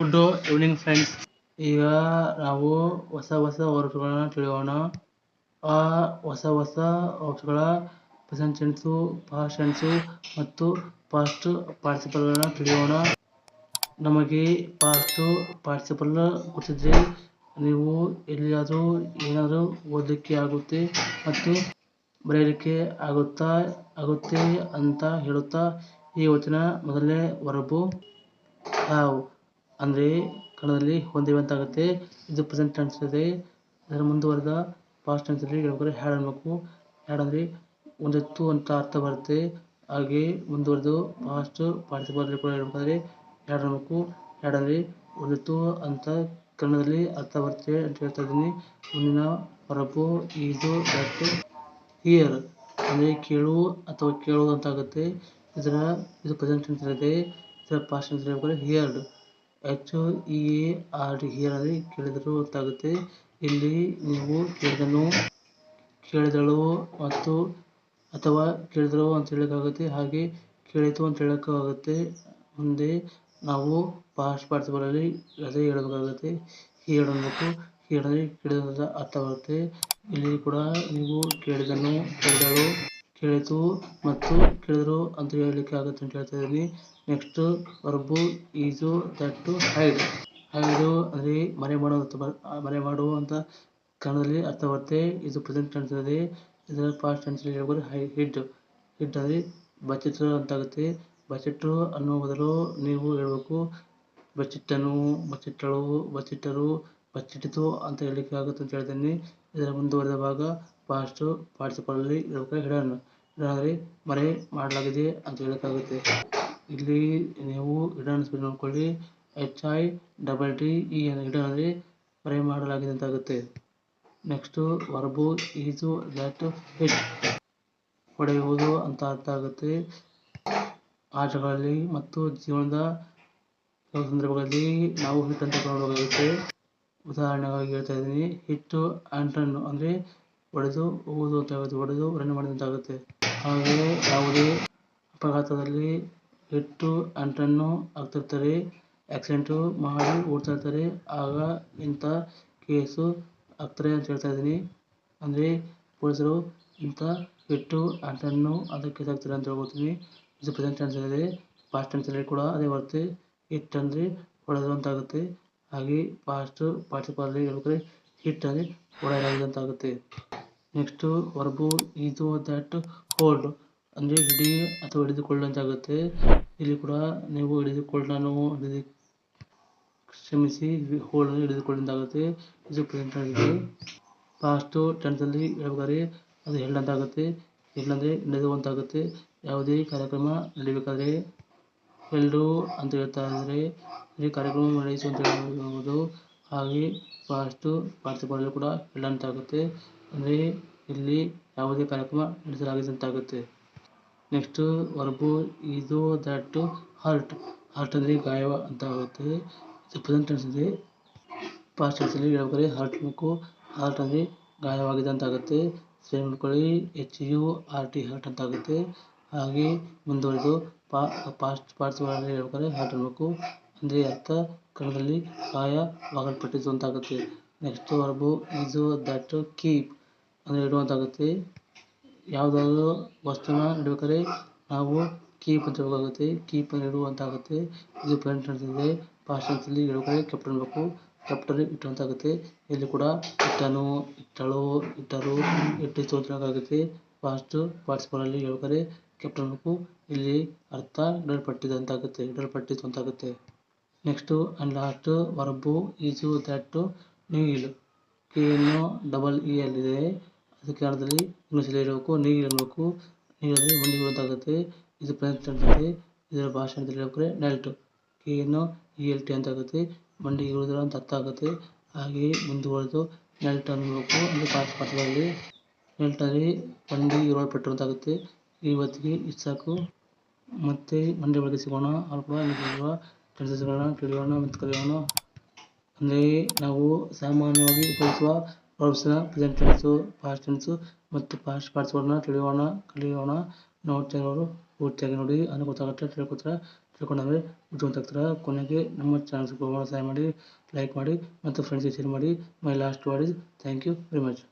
Good evening friends ಈಗ ನಾವು ಹೊಸ ಹೊಸ ವರ್ಡ್ಗಳನ್ನ ತಿಳಿಯೋಣ. ಆ ಹೊಸ ಹೊಸ ವರ್ಡ್ಸ್ಗಳ ಪ್ರೆಸೆಂಟ್ ಟೆನ್ಸು ಪಾಸ್ಟ್ ಮತ್ತು ಪಾಸ್ಟ್ ಪಾರ್ಟಿಸಿಪಲ್ಗಳನ್ನ ತಿಳಿಯೋಣ. ನಮಗೆ ಪಾಸ್ಟ್ ಪಾರ್ಟಿಸಿಪಲ್ ಗೊತ್ತಿದ್ರೆ ನೀವು ಎಲ್ಲಿಯಾದರೂ ಏನಾದರೂ ಓದಲಿಕ್ಕೆ ಆಗುತ್ತೆ ಮತ್ತು ಬರೆಯಲಿಕ್ಕೆ ಆಗುತ್ತಾ, ಆಗುತ್ತೆ ಅಂತ ಹೇಳುತ್ತಾ ಈ ವಚನ ಮೊದಲನೇ ವರ್ಬು ಹ್ಯಾವ್ ಅಂದರೆ ಕನ್ನಡದಲ್ಲಿ ಹೊಂದಿವೆ ಅಂತ ಆಗುತ್ತೆ ಇದು ಪ್ರೆಸೆಂಟ್ ಟೆನ್ಸ್ ಇದೆ. ಅದರ ಮುಂದುವರೆದ ಪಾಸ್ಟ್ ಟೆನ್ಸಲ್ಲಿ ಹೇಳ್ಬೇಕಾದ್ರೆ ಹ್ಯಾಡ್ ಅನ್ಬೇಕು. ಹ್ಯಾಡ್ ಅಂದರೆ ಒಂದಿತ್ತು ಅಂತ ಅರ್ಥ ಬರುತ್ತೆ. ಹಾಗೆ ಮುಂದುವರೆದು ಪಾಸ್ಟ್ ಪಾರ್ಟಿಸಿಪಲ್ ಕೂಡ ಹೇಳ್ಬೇಕಾದ್ರೆ ಹ್ಯಾಡ್ ಅನ್ಬೇಕು. ಹ್ಯಾಡ್ ಅಂದರೆ ಒಂದಿತ್ತು ಅಂತ ಕನ್ನಡದಲ್ಲಿ ಅರ್ಥ ಬರುತ್ತೆ ಅಂತ ಹೇಳ್ತಾ ಇದ್ದೀನಿ. ಮುಂದಿನ ಹೊರಬು ಇದು ಹಿಯರ್ ಅಂದರೆ ಕೇಳು ಅಥವಾ ಕೇಳೋದು ಅಂತ ಆಗುತ್ತೆ ಇದರ ಇದು ಪ್ರೆಸೆಂಟ್ ಟೆನ್ಸ್ ಇದೆ. ಇದರ ಪಾಸ್ಟ್ ಟೆನ್ಸ್ ಹೇಳ್ಬೇಕಾದ್ರೆ heard E A R D ಕೇಳಿದರೂ ಕೇಳಿದರು ಅಂತಾಗುತ್ತೆ ಇಲ್ಲಿ ನೀವು ಕೇಳಿದನು ಕೇಳಿದಳು ಮತ್ತು ಅಥವಾ ಕೇಳಿದಳು ಅಂತ ಹೇಳೋಕ್ಕಾಗುತ್ತೆ. ಹಾಗೆ ಕೇಳಿತು ಅಂತ ಹೇಳೋಕ್ಕಾಗುತ್ತೆ. ಮುಂದೆ ನಾವು ಪಾಸ್ಟ್ ಪಾರ್ಟಿಸಿಪಲಲ್ಲಿ ಅದೇ ಹೇಳಬೇಕಾಗುತ್ತೆ. ಅನ್ಬೇಕು ಹಿಯರ್ಡ್ ಅಂದರೆ ಕೇಳಿದ ಅರ್ಥ ಬರುತ್ತೆ ಇಲ್ಲಿ ಕೂಡ ನೀವು ಕೇಳಿದನು ಕೇಳಿದಳು ಕೇಳಿತು ಮತ್ತು ಕೇಳಿದರು ಅಂತ ಹೇಳಲಿಕ್ಕೆ ಆಗುತ್ತೆ ಅಂತ ಹೇಳ್ತಾ ಇದ್ದೀನಿ next verb is that hide hide ಅಂದರೆ ಮನೆ ಮಾಡೋ ಅಂತ ಮನೆ ಮಾಡು ಅಂತ ಕನ್ನಡದಲ್ಲಿ ಅರ್ಥ ಬರುತ್ತೆ ಇದು ಪ್ರೆಸೆಂಟ್ ಟೆನ್ಸ್ ಇದೆ. ಇದರ ಪಾಸ್ಟ್ ಟೆನ್ಸಲ್ಲಿ ಹೇಳ್ಬೋದು ಹೈ ಹಿಡ್ ಹಿಡ್ ಅಂದರೆ ಬಚ್ಚಿಟ್ಟು ಅಂತಾಗುತ್ತೆ ಬಚ್ಚಿಟ್ಟು ಅನ್ನೋ ಬದಲು ನೀವು ಹೇಳಬೇಕು. ಬಚ್ಚಿಟ್ಟನು, ಬಚ್ಚಿಟ್ಟಳು, ಬಚ್ಚಿಟ್ಟರು, ಬಚ್ಚಿಟ್ಟಿತು ಅಂತ ಹೇಳಲಿಕ್ಕೆ ಆಗುತ್ತೆ ಅಂತ ಹೇಳ್ತೀನಿ. ಇದರ ಮುಂದುವರೆದ ಭಾಗ ಪಾಸ್ಟು ಪಾರ್ಟಿಸಿಪಲಲ್ಲಿ ಹೇಳ್ಬೇಕಾದ್ರೆ ಹಿಡನ್ ಹಿಡನ್ ಅಂದರೆ ಮರೆ ಮಾಡಲಾಗಿದೆ ಅಂತ ಹೇಳೋಕ್ಕಾಗುತ್ತೆ. ಇಲ್ಲಿ ನೀವು ಹಿಡನ್ ಸ್ಪೆಲ್ ನೋಡ್ಕೊಳ್ಳಿ H I double T E hidden ಅಂದರೆ ಮರೆ ಮಾಡಲಾಗಿದೆ ಅಂತ ಆಗುತ್ತೆ next verb is that hit ಹೊಡೆಯುವುದು ಅಂತ ಅರ್ಥ ಆಗುತ್ತೆ ಆಟಗಳಲ್ಲಿ ಮತ್ತು ಜೀವನದ ಸಂದರ್ಭಗಳಲ್ಲಿ ನಾವು ಹಿಟ್ ಅಂತ ತಗೊಂಡೋಗುತ್ತೆ ಉದಾಹರಣೆಗಾಗಿ ಹೇಳ್ತಾ ಇದ್ದೀನಿ, ಹಿಟ್ಟು ಆ್ಯಂಡ್ ರನ್ ಅಂದರೆ ಹೊಡೆದು ಆಗುತ್ತೆ ಹೊಡೆದು ರನ್ ಮಾಡಿದಂತಾಗುತ್ತೆ ಹಾಗೆ ಯಾವುದೇ ಅಪಘಾತದಲ್ಲಿ ಹಿಟ್ಟು ಅಂಟನ್ನು ರನ್ನು ಆಗ್ತಿರ್ತಾರೆ, ಆಕ್ಸಿಡೆಂಟು ಮಾಡಿ ಓಡ್ತಾ ಇರ್ತಾರೆ, ಆಗ ಇಂಥ ಕೇಸು ಆಗ್ತಾರೆ ಅಂತ ಹೇಳ್ತಾ ಇದ್ದೀನಿ. ಅಂದರೆ ಪೊಲೀಸರು ಇಂಥ ಹಿಟ್ಟು ಅಂಟನ್ನು ಅದಕ್ಕೆ ಅಂತ ಕೇಸ್ ಆಗ್ತಾರೆ ಅಂತ ಹೇಳ್ಕೊತೀನಿ ಇದು ಪ್ರೆಸೆಂಟ್ ಟೆನ್ಸ್ ಇದೆ ಪಾಸ್ಟ್ ಟೆನ್ಸಲ್ಲಿ ಕೂಡ, ಅದೇ ಬರುತ್ತೆ ಹಿಟ್ ಅಂದರೆ ಹೊಡೆದು ಅಂತ ಆಗುತ್ತೆ ಹಾಗೆ ಪಾಸ್ಟ್ ಪಾರ್ಟಿಸಿಪಲ್ ಹೇಳ್ಬೇಕಾದ್ರೆ ಹಿಟ್ ಅಂದರೆ ಹೊಡೆಯಲಾಗಿದೆ ಅಂತ ಆಗುತ್ತೆ ನೆಕ್ಸ್ಟು ವರ್ಬು ಇದು ದಟ್ ಹೋಲ್ಡ್ ಅಂದರೆ ಹಿಡಿ ಅಥವಾ ಹಿಡಿದುಕೊಳ್ಳು ಅಂತ ಆಗುತ್ತೆ ಇಲ್ಲಿ ಕೂಡ ನೀವು ಹಿಡಿದುಕೊಳ್ಳೋಣ ಹಿಡಿದು ಕ್ಷಮಿಸಿ ಹೋಲ್ಡ್ ಅಂದರೆ ಹಿಡಿದುಕೊಳ್ಳಿ ಅಂತ ಆಗುತ್ತೆ ಇದು ಪ್ರೆಸೆಂಟ್ ಟೆನ್ಸ್ ಫಾಸ್ಟು ಟೆನ್ಸಲ್ಲಿ ಹೇಳ್ಬೇಕಾದ್ರೆ ಅದು ಹೆಲ್ಡ್ ಅಂತ ಆಗುತ್ತೆ ಹೆಲ್ಡ್ ಅಂದರೆ ನಡೆದು ಅಂತ ಆಗುತ್ತೆ ಯಾವುದೇ ಕಾರ್ಯಕ್ರಮ ನಡಿಬೇಕಾದ್ರೆ ಎಲ್ಲರೂ ಅಂತ ಹೇಳ್ತಾ ಇದ್ದಾರೆ ಈ ಕಾರ್ಯಕ್ರಮ ನಡೆಸುವಂತ ಹೇಳ್ಬೋದು. ಹಾಗೆ ಪಾಸ್ಟು ಪಾರ್ಟಿಸಿಪಲ್ ಕೂಡ ಹೆಲ್ಡ್ ಅಂತ ಆಗುತ್ತೆ ಅಂದರೆ ಇಲ್ಲಿ ಯಾವುದೇ ಕಾರ್ಯಕ್ರಮ ಆಗುತ್ತೆ ನೆಕ್ಸ್ಟು ವರ್ಬು ಇದು ದಟ್ ಹರ್ಟ್ ಹರ್ಟ್ ಅಂದರೆ ಗಾಯ ಅಂತ ಆಗುತ್ತೆ ಇದು ಪ್ರೆಸೆಂಟ್ ಟೆನ್ಸ್ ಇದೆ. ಪಾಸ್ಟ್ ಟೆನ್ಸಲ್ಲಿ ಹೇಳ್ಬೇಕಾದ್ರೆ ಹರ್ಟ್ ಬೇಕು ಹರ್ಟ್ ಅಂದರೆ ಗಾಯವಾಗಿದೆ ಅಂತ ಆಗುತ್ತೆ ಸೇಮ್ ಮಾಡ್ಕೊಳ್ಳಿ H U R T hurt ಅಂತ ಆಗುತ್ತೆ ಹಾಗೆ ಮುಂದುವರೆದು ಪಾ ಪಾಸ್ಟ್ ಹೇಳುವ ಹೇಳ್ಬೇಕಾದ್ರೆ ಹರ್ಟ್ ಅನ್ಬೇಕು ಅಂದರೆ ಅರ್ಥ ಕನ್ನಡದಲ್ಲಿ ಗಾಯವಾಗಲ್ಪಟ್ಟಿದ್ದು ಅಂತ ಆಗುತ್ತೆ ನೆಕ್ಸ್ಟ್ ವರ್ಬು ಇದು ದಟ್ ಕೀಪ್ ಅಂದರೆ ಇಡುವಂತಾಗುತ್ತೆ. ಯಾವುದಾದ್ರು ವಸ್ತುನ ಇಡಬೇಕಾದ್ರೆ ನಾವು ಕೀಪ್ ಅಂತ ಹೇಳಬೇಕಾಗುತ್ತೆ ಕೀಪ್ ಅಂದರೆ ಇಡುವಂತಾಗುತ್ತೆ. ಇದು ಪ್ರಿಂಟ್ ಅಂತ ಇದೆ ಪಾಸ್ಟ್ ಟೆನ್ಸಲ್ಲಿ ಇಡಬೇಕಾದ್ರೆ ಕೆಪ್ಟ್ ಅನ್ಬೇಕು ಕೆಪ್ಟನ್ ಇಟ್ಟು ಆಗುತ್ತೆ ಇಲ್ಲಿ ಕೂಡ ಇಟ್ಟನು, ಇಟ್ಟಳು, ಇಟ್ಟರು ಇಟ್ಟಿತು ಅಂತ ಫಾಸ್ಟ್ ಪಾಸ್ಟ್ ಪಾರ್ಟಿಸಿಪಲಲ್ಲಿ ಹೇಳ್ಬೇಕಾದ್ರೆ ಕೆಪ್ಟ್ ಅನ್ಬೇಕು ಇಲ್ಲಿ ಅರ್ಥ ಇಡಲ್ಪಟ್ಟಿದೆ ಅಂತಾಗುತ್ತೆ. ಅಂತ ಆಗುತ್ತೆ next and last verb is that kneel K N double E L ಇದೆ ಅದು ಕನ್ನಡದಲ್ಲಿ ಇಂಗ್ಲೀಷಲ್ಲಿ ನೀರಿರಬೇಕು ನೀರಲ್ಲಿ ಅಂದರೆ ಮಂಡಿಗೆ ಇದು ಇದರ ಭಾಷೆ ಇದರ ಭಾಷಣದಲ್ಲಿ ನೆಲ್ಟು ನೆಲ್ಟ್ ಎನ್ನು ಇ ಎಲ್ ಟಿ ಅಂತ ಆಗುತ್ತೆ. ಮಂಡಿಗೆ ಇಳಿದ್ರು ಅಂತ ಅರ್ಥ ಆಗುತ್ತೆ. ಹಾಗೆಯೇ ಮುಂದುವರೆದು ನೆಲ್ಟ್ ಅನ್ನಬೇಕು ಅಂದರೆ ಪಾಠ ಪಾಠದಲ್ಲಿ ನೆಲ್ಟಲ್ಲಿ ಮಂಡಿ ಇರಲ್ಪಟ್ಟರು ಅಂತ ಆಗುತ್ತೆ ಇವತ್ತಿಗೆ ಇಷ್ಟು ಸಾಕು. ಮತ್ತೆ ಮಂಡಿ ಒಳಗೆ ಸಿಗೋಣ. ಅವ್ರು ಕೂಡ ಕೆಲಸಗಳನ್ನ ತಿಳಿಯೋಣ ಮತ್ತು ಕಲಿಯೋಣ. ಅಂದರೆ ನಾವು ಸಾಮಾನ್ಯವಾಗಿ ಉಪಯೋಗಿಸುವ ವರ್ಬ್ಸ್ನ ಪ್ರೆಸೆಂಟ್ ಟೆನ್ಸು ಪಾಸ್ಟ್ ಟೆನ್ಸು ಮತ್ತು ಪಾಸ್ಟ್ ಪಾರ್ಟ್ಸ್ಗಳನ್ನ ತಿಳಿಯೋಣ, ಕಲಿಯೋಣ. ನೋಡ್ತಿರೋರು ಪೂರ್ತಿಯಾಗಿ ನೋಡಿ. ಅನ್ನೋ ಗೊತ್ತಾಗುತ್ತೆ ತಿಳ್ಕೊತಾರೆ ತಿಳ್ಕೊಂಡ್ರೆ ಬುದ್ಧಿವಂತ ಆಗ್ತಾರೆ. ಕೊನೆಗೆ ನಮ್ಮ ಚಾನಲ್ ಸಹಾಯ ಮಾಡಿ ಲೈಕ್ ಮಾಡಿ ಮತ್ತು ಫ್ರೆಂಡ್ಸ್ಗೆ ಶೇರ್ ಮಾಡಿ. My last word is thank you very much